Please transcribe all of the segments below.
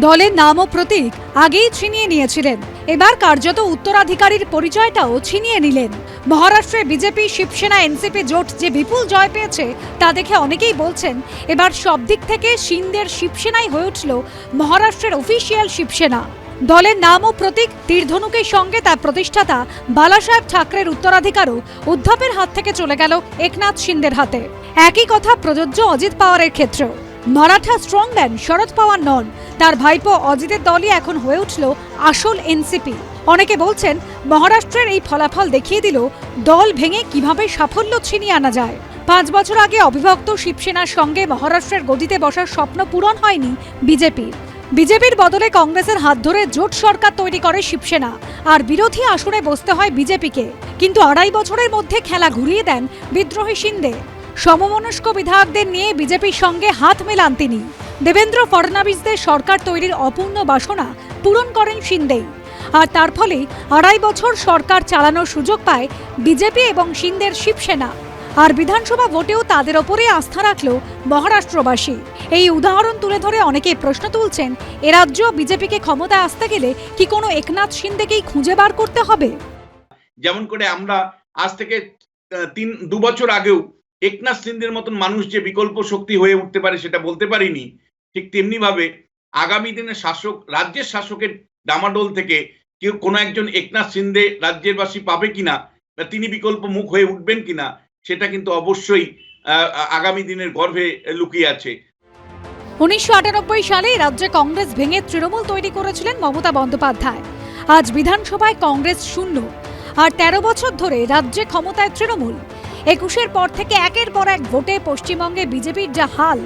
দলের নাম ও প্রতীক আগেই ছিনিয়ে নিয়েছিলেন। এবার কার্যত উত্তরাধিকারীর পরিচয়টাও ছিনিয়ে নিলেন। মহারাষ্ট্রে বিজেপি, শিবসেনা, এনসিপি জোট যে বিপুল জয় পেয়েছে, তা দেখে অনেকেই বলছেন, এবার সব দিক থেকে সিন্দের শিবসেনাই হয়ে উঠল মহারাষ্ট্রের অফিসিয়াল শিবসেনা। দলের নাম ও প্রতীক তীরধনুকের সঙ্গে তার প্রতিষ্ঠাতা বালাসাহেব ঠাকরের উত্তরাধিকারও উদ্ধবের হাত থেকে চলে গেল একনাথ সিন্দের হাতে। একই কথা প্রযোজ্য অজিত পাওয়ারের ক্ষেত্রেও। মারাঠা স্ট্রং ম্যান শরদ পাওয়ার নন। তার ভাইপো অজিতের দলই এখন হয়ে উঠল আসল এনসিপি অনেকে বলছেন, মহারাষ্ট্রের এই ফলাফল দেখিয়ে দিল দল ভেঙে কীভাবে সাফল্য ছিনিয়ে আনা যায়। পাঁচ বছর আগে অবিভক্ত শিবসেনার সঙ্গে মহারাষ্ট্রের গদিতে বসার স্বপ্ন পূরণ হয়নি বিজেপির। বিজেপির বদলে কংগ্রেসের হাত ধরে জোট সরকার তৈরি করে শিবসেনা, আর বিরোধী আসনে বসতে হয় বিজেপিকে। কিন্তু আড়াই বছরের মধ্যে খেলা ঘুরিয়ে দেন বিদ্রোহী সিন্দে সমমনস্ক বিধায়কদের নিয়ে বিজেপির সঙ্গে হাত মেলান তিনি। দেবেন্দ্র ফডনাবিসদের সরকার তৈরির অপূর্ণ বাসনা পূরণ করেন সিন্দেই আর তার ফলে আড়াই বছর সরকার চালানোর সুযোগ পায় বিজেপি এবং সিন্দের শিবসেনা। আর বিধানসভা ভোটেও তাদের ওপরে আস্থা রাখল মহারাষ্ট্রবাসী। এই উদাহরণ তুলে ধরে অনেকে প্রশ্ন তুলছেন, এ রাজ্য বিজেপিকে ক্ষমতায় আসতে গেলে কি কোনো একনাথ সিন্দেকেই খুঁজে বার করতে হবে? যেমন করে আমরা আজ থেকে তিন, দু বছর আগেও একনাথ সিন্ধের মতন মানুষ যে বিকল্প শক্তি হয়ে উঠতে পারে সেটা বলতে পারিনি, ঠিক তেমনি ভাবে আগামী দিনে শাসক, রাজ্যের শাসকের ডামাডোল থেকে কেউ কোনো একজন একনাথ সিন্ধে রাজ্যের বাসী পাবে কিনা বা তিনি বিকল্প মুখ হয়ে উঠবেন কিনা, সেটা কিন্তু অবশ্যই আগামী দিনের গর্ভে লুকিয়ে আছে। উনিশশো আটানব্বই সালে রাজ্যে কংগ্রেস ভেঙে তৃণমূল তৈরি করেছিলেন মমতা বন্দ্যোপাধ্যায়। আজ বিধানসভায় কংগ্রেস শূন্য। আর তেরো বছর ধরে রাজ্যে ক্ষমতায় তৃণমূল। একুশের পর থেকে একের পর এক ভোটে পশ্চিমবঙ্গে বিজেপির যা হাল,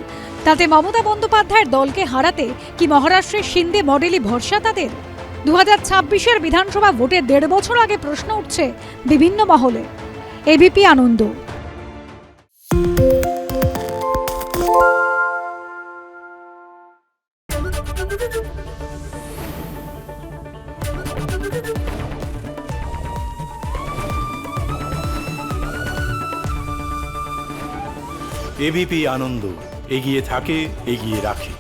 তাতে মমতা বন্দ্যোপাধ্যায়ের দলকে হারাতে কি মহারাষ্ট্রের সিন্দে মডেলই ভরসা তাদের? দু হাজার ছাব্বিশের বিধানসভা ভোটের দেড় বছর আগে প্রশ্ন উঠছে বিভিন্ন মহলে। এবিপি আনন্দ। এবিপি আনন্দ এগিয়ে থাকে এগিয়ে রাখে।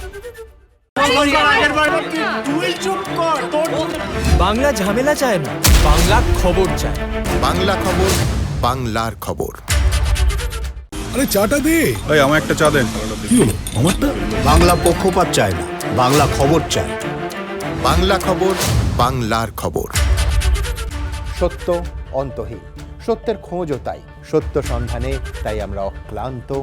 বাংলা ঝামেলা চায় না বাংলা খবর চায়। বাংলা খবর বাংলার খবর। আরে চাটা দে। ওই আমার একটা চা দেন। কি হলো? আমারটা? বাংলা পক্ষপাত চায় না বাংলা খবর চায়। বাংলা খবর বাংলার খবর। সত্য অন্তহীন সত্যের খোঁজও তাই সত্য সন্ধানে তাই আমরা অক্লান্ত